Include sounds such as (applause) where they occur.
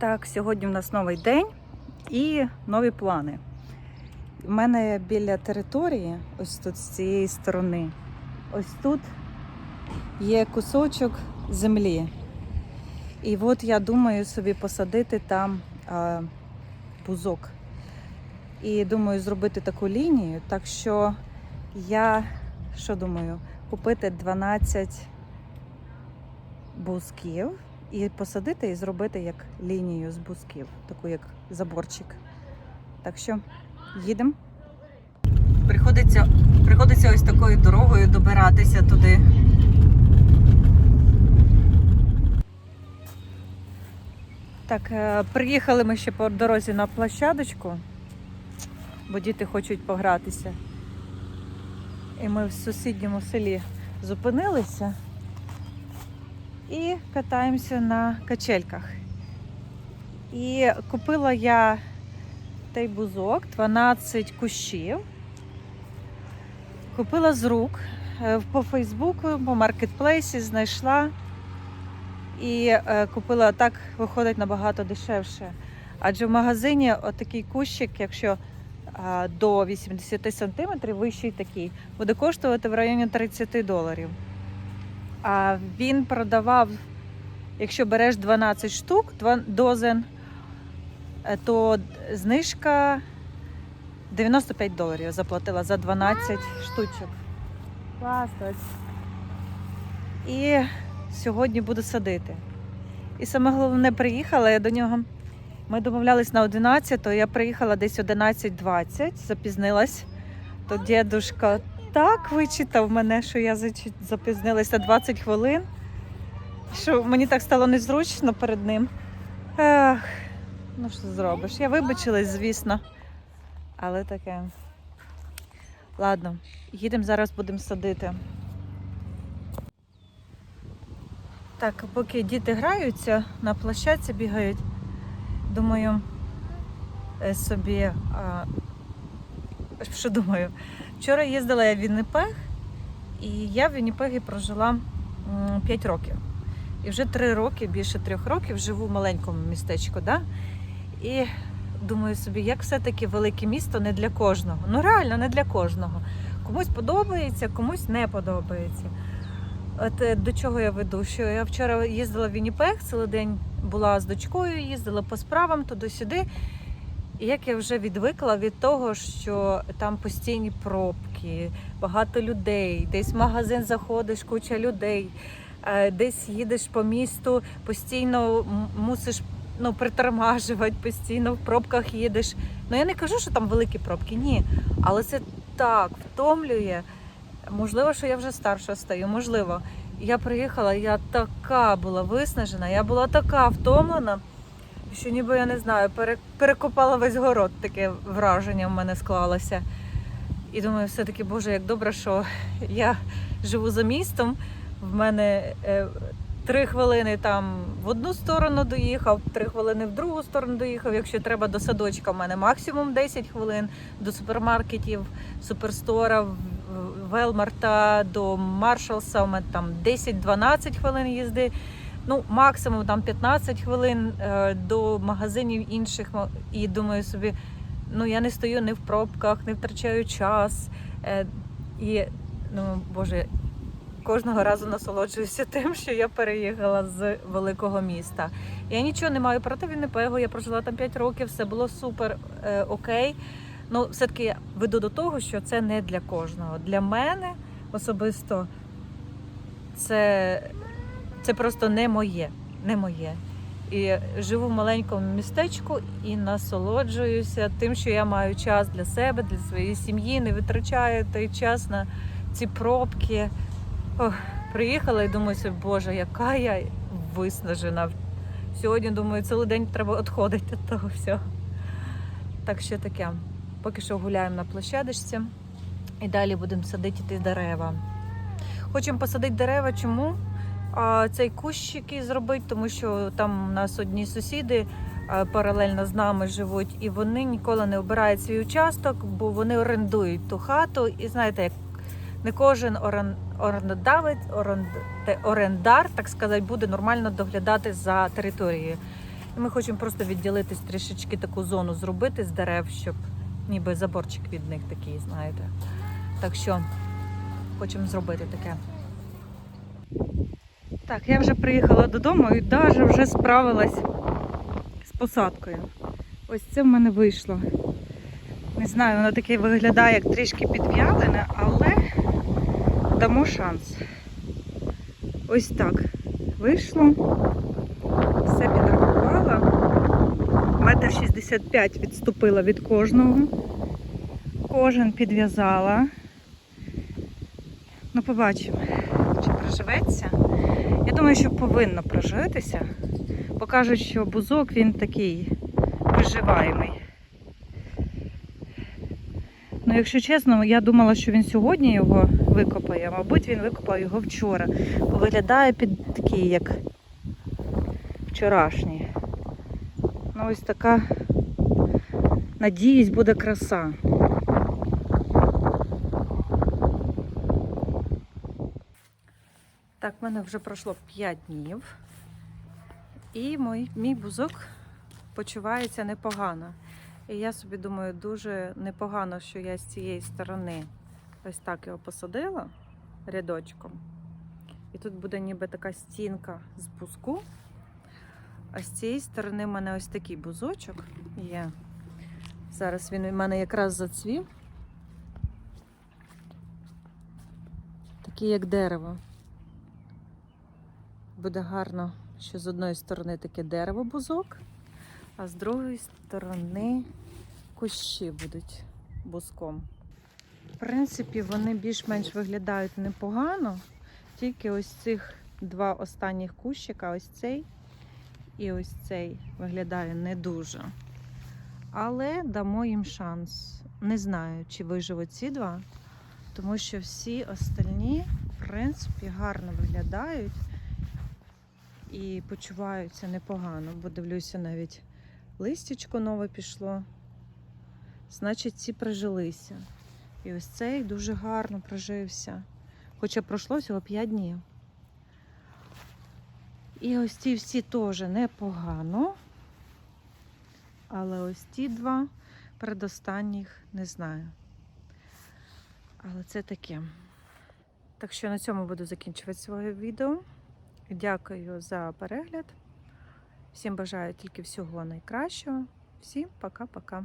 Так, сьогодні в нас новий день і нові плани. У мене біля території, ось тут з цієї сторони, ось тут є кусочок землі. І от я думаю собі посадити там а, бузок. І думаю зробити таку лінію. Так що я що думаю, купити 12 бузків і посадити і зробити як лінію з бузків, таку як заборчик. Так що їдемо. Приходиться, приходиться ось такою дорогою добиратися туди. Так, е, приїхали ми ще по дорозі на площадочку, бо діти хочуть погратися. І ми в сусідньому селі зупинилися і катаємося на качельках. І купила я той бузок, 12 кущів. Купила з рук е, по Фейсбуку, по маркетплейсі знайшла і е, купила так, виходить набагато дешевше. Адже в магазині отакий кущик, якщо до 80 см, вищий такий, буде коштувати в районі 30 доларів. А він продавав, якщо береш 12 штук, дозен, е, то знижка 95 доларів заплатила за 12 штучок. Класно. І сьогодні буду садити. І саме головне приїхала я до нього. Ми домовлялись на 11, то я приїхала десь 11.20, запізнилась. То дідушка так вичитав мене, що я на 20 хвилин, що мені так стало незручно перед ним. Ех, ну що зробиш? Я вибачилась, звісно. Але таке. Ладно, їдемо зараз будемо садити. Так, поки діти граються, на площадці бігають, думаю е, собі, а, що думаю? Вчора їздила я в Віннипег, і я в Віннипегі прожила 5 років. І вже 3 роки, більше 3 років живу в маленькому містечку. Да? І думаю собі, як все-таки велике місто не для кожного. Ну реально не для кожного. Комусь подобається, комусь не подобається. От е, до чого я веду? Що я вчора їздила в Вінніпег, цілий день була з дочкою, їздила по справам туди-сюди. І як я вже відвикла від того, що там постійні пробки, багато людей, десь в магазин заходиш, куча людей, е, десь їдеш по місту, постійно мусиш ну, притормажувати, постійно в пробках їдеш. Ну я не кажу, що там великі пробки, ні. Але це так втомлює. Можливо, що я вже старша стаю, можливо. Я приїхала, я така була виснажена, я була така втомлена, що ніби я не знаю, перекопала весь город, таке враження в мене склалося. І думаю, все-таки, Боже, як добре, що я живу за містом. В мене е, три хвилини там в одну сторону доїхав, три хвилини в другу сторону доїхав. Якщо треба до садочка, в мене максимум 10 хвилин, до супермаркетів, суперстора, Велмарта, до Маршалса, у мене там 10-12 хвилин їзди. Ну, максимум там 15 хвилин е, до магазинів інших. І думаю собі, ну я не стою ні в пробках, не втрачаю час. Е, і, ну, Боже, кожного разу насолоджуюся (laughs) тим, що я переїхала з великого міста. Я нічого не маю проти Віннипегу, я прожила там 5 років, все було супер е, окей. Ну, все-таки я веду до того, що це не для кожного. Для мене особисто це, це просто не моє. Не моє. І живу в маленькому містечку і насолоджуюся тим, що я маю час для себе, для своєї сім'ї, не витрачаю той час на ці пробки. Ох, приїхала і думаю, собі, Боже, яка я виснажена. Сьогодні, думаю, цілий день треба відходити від того всього. Так що таке. Поки що гуляємо на площадочці і далі будемо садити дерева. Хочемо посадити дерева, чому? А цей кущики зробити, тому що там у нас одні сусіди паралельно з нами живуть, і вони ніколи не обирають свій участок, бо вони орендують ту хату. І знаєте, як не кожен орен, орендодавець, орен, орендар, так сказати, буде нормально доглядати за територією. І ми хочемо просто відділитись трішечки таку зону зробити з дерев, щоб ніби заборчик від них такий, знаєте. Так що хочемо зробити таке. Так, я вже приїхала додому і навіть вже справилась з посадкою. Ось це в мене вийшло. Не знаю, воно таке виглядає як трішки підв'ялене, але дамо шанс. Ось так вийшло. Все підрахувала. Метр шістдесят п'ять відступила від кожного. Кожен підв'язала. Ну, побачимо, чи проживеться. Думаю, що повинно прожитися. Бо кажуть, що бузок він такий виживаємий. Ну, якщо чесно, я думала, що він сьогодні його викопає, мабуть, він викопав його вчора. Бо виглядає під такий, як вчорашній. Ну, ось така, надіюсь, буде краса. Так, в мене вже пройшло 5 днів. І мій, мій бузок почувається непогано. І я собі думаю, дуже непогано, що я з цієї сторони ось так його посадила рядочком. І тут буде ніби така стінка з бузку. А з цієї сторони в мене ось такий бузочок є. Зараз він у мене якраз зацвів. Такий як дерево. Буде гарно, що з одної сторони таке дерево бузок, а з другої сторони кущі будуть бузком. В принципі, вони більш-менш виглядають непогано, тільки ось цих два останніх кущика, ось цей і ось цей виглядає не дуже. Але дамо їм шанс. Не знаю, чи виживуть ці два, тому що всі остальні, в принципі, гарно виглядають і почуваються непогано, бо дивлюся, навіть листячко нове пішло. Значить, ці прижилися. І ось цей дуже гарно прожився. Хоча пройшло всього 5 днів. І ось ці всі теж непогано. Але ось ті два передостанніх не знаю. Але це таке. Так що на цьому буду закінчувати своє відео. Дякую за перегляд. Всім бажаю тільки всього найкращого. Всім пока-пока.